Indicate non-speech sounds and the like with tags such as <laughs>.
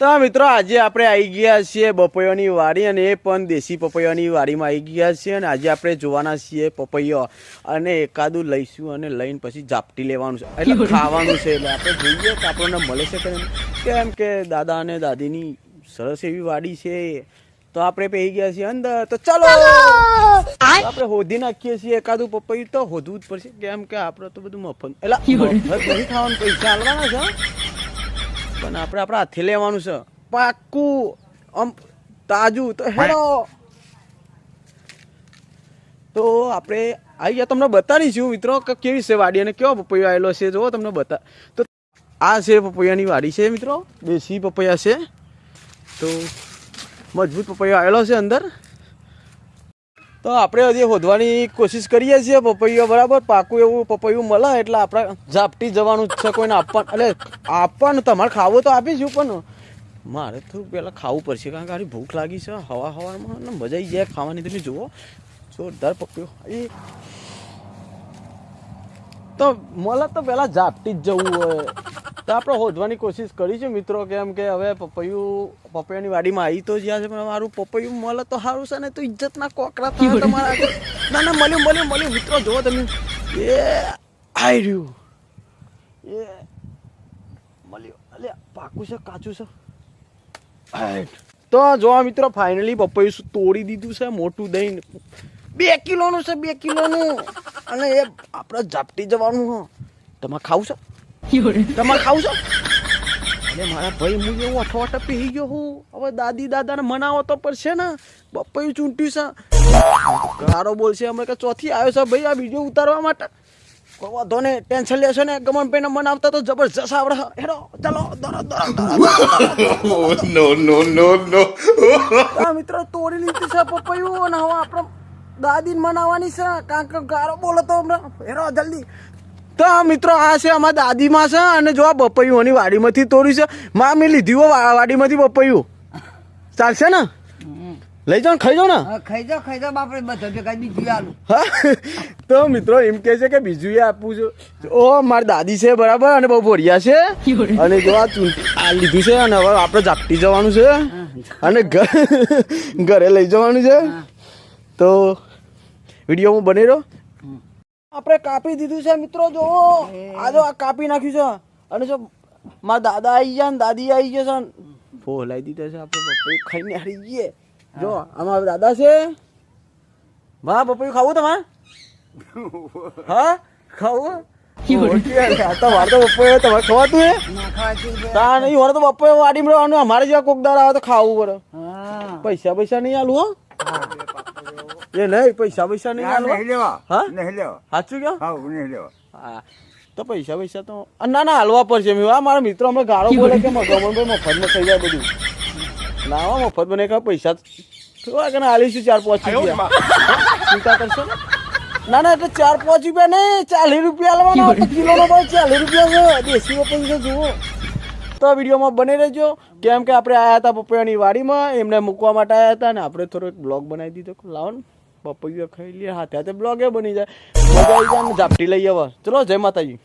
તો મિત્રો આજે આપણે આવી ગયા છીએ પપૈયાની વાડી અને એ પણ દેશી પપૈયાની વાડીમાં આવી ગયા છીએ અને આજે આપણે જોવાના છીએ પપૈયો અને એકાદું લઈશું અને લઈને પછી ઝાપટી લેવાનું છે. એટલે ખાવાનું છે એટલે આપણે જોઈએ કે આપણને મળે છે કે કેમ કે દાદા અને દાદીની સરસ એવી વાડી છે. તો આપણે પહી ગયા છીએ અંદર. તો ચાલો! આપણે હોધી નાખીએ છીએ એકાદું પપૈયું. તો હોધવું જ પડશે. કેમ કે આપણે તો બધું મફત એટલે નહીં ખાવાનું. પૈસા આલવાના છે પણ આપણે આપણા હાથે લેવાનું છે. પાક્કું આમ તાજું તો હેડો. તો આપણે આવી ગયા. તમને બતાવીશું મિત્રો કે કેવી છે વાડી અને કેવો પપૈયો આવેલો છે. જો તમને બતા તો આ છે પપૈયાની વાડી છે મિત્રો. દેશી પપૈયા છે. તો મજબૂત પપૈયો આવેલો છે અંદર. તો આપણે હજી શોધવાની કોશિશ કરીએ છીએ પપૈયો, બરાબર? પાકું એવું, પપૈયું મળે એટલે આપણે ઝાપટી જવાનું છે કોઈને આપવાનું એટલે આપવાનું, તમારે ખાવું તો આપીશું પણ મારે તો પહેલાં ખાવું પડશે, કારણ કે આની ભૂખ લાગી છે. હવા હવામાં ને મજા આવી જાય ખાવાની. તમે જુઓ. જોરદાર પપૈયો. એ તો મળે તો પહેલાં ઝાપટી જ જવું હોય. તો આપણે શોધવાની કોશિશ કરી છે મિત્રો કેમ કે હવે પપૈયું પપૈયાની વાડીમાં આવી તો જ્યાં છે પણ મારું પપૈયું મળે તો સારું છે ને તો ઇજ્જતના કોકરા થાય તમારા ના ના મળ્યું મળ્યું મળ્યું. મિત્રો જુઓ તમે. એ આવી રહ્યું. એ મળ્યું. અલ્યા પાકું છે કાચું છે. તો જોવા મિત્રો ફાઇનલી પપૈયું તોડી દીધું છે મોટું દહીં. બે કિલોનું છે બે કિલોનું. અને એ આપણે ઝાપટી જવાનું હ. તમે ખાવું છે? <laughs> તમારે ખાવું છે? અરે મારા ભાઈ હું એવું અઠવાટા પી ગયો હું. હવે દાદી દાદાને મનાવો તો પડશે ને. પપ્પાયું ચૂંટ્યું છે. ગારો બોલશે. અમે કે ચોથી આવ્યો છે ભાઈ આ બીજો ઉતારવા માટે. કોઈ વાંધો ને ટેન્શન લેશો ને ગમન ભાઈને મનાવતા તો જબરજસ્ત આવડે. હેડો ચલો દરો દરો નો નો નો નો મિત્ર તોડી લીધી છે પપૈયું અને હવે આપણે દાદીને મનાવવાની છે. કારણ કે ગારો બોલો તો હમણાં હેરો જલ્દી. તો આ મિત્રો આ છે અમારા દાદીમાં છે અને જો આ પપૈયુંની વાડીમાંથી તોડ્યું છે. માં મેં લીધી હો વાડીમાંથી બપૈયું. ચાલશે ને? લઈ જાઓ ખાઈ જાઓ ને. ખાઈ જાઓ ખાઈ જાઓ બાપરે બધા ભેગા બીજું આલું. તો મિત્રો એમ કે છે કે બીજું એ આપવું છું. ઓ મારી દાદી છે બરાબર અને બહુ ભોરિયા છે. <laughs> અને જો આ આ લીધું છે અને હવે આપણે ઝાપટી જવાનું છે. અને <laughs> ઘરે લઈ જવાનું છે. તો વીડિયો હું બની રહ્યો? આપણે કાપી દીધું છે મિત્રો જો. આ જો આ કાપી નાખ્યું છે. અને જો મારા દાદા આવી ગયા ને દાદી આવી ગયા છે ફોલાઈ દીધા છે આપણે પપૈયું ખાઈને હારી ગઈએ જો અમારા દાદા છે. વાહ પપૈયું ખાવું તમારે? હા? ખાવું? પૈસા પૈસા નહીં આલું હો. એ નહીં પૈસા પૈસા નહીં ના, નહીં લેવા. હા? નહીં લેવા. સાચું કે હા નહીં લેવા. હા તો પૈસા પૈસા તો ના ના હાલવા પડશે મેં. આ મારા મિત્રો અમે ગાળો બોલે કે મફત મફતમાં થઈ જાય બધું. ના હો, મફત બને કે પૈસા થોડા કે હાલીશું ચાર પાંચ રૂપિયા? ચિંતા કરશો ને? ના ના એટલે ચાર પાંચ રૂપિયા નહીં ચાલીસ રૂપિયા આલવાના તો કિલોનો ભાવ ચાલીસ રૂપિયા છે. દેશી વપન છે જુઓ. તો વિડીયોમાં બની રહેજો. કેમ કે આપણે આવ્યા હતા પપૈયાની વાડીમાં. એમને મૂકવા માટે આવ્યા હતા ને આપણે થોડો એક બ્લોગ બનાવી દીધો. લાવો ને. પપૈયું ખાઈ લઈએ, હાથે હાથે બ્લોગે બની જાય. મજા આવી જાય ઝાપટી લઈએ હવે ચલો, જય માતાજી.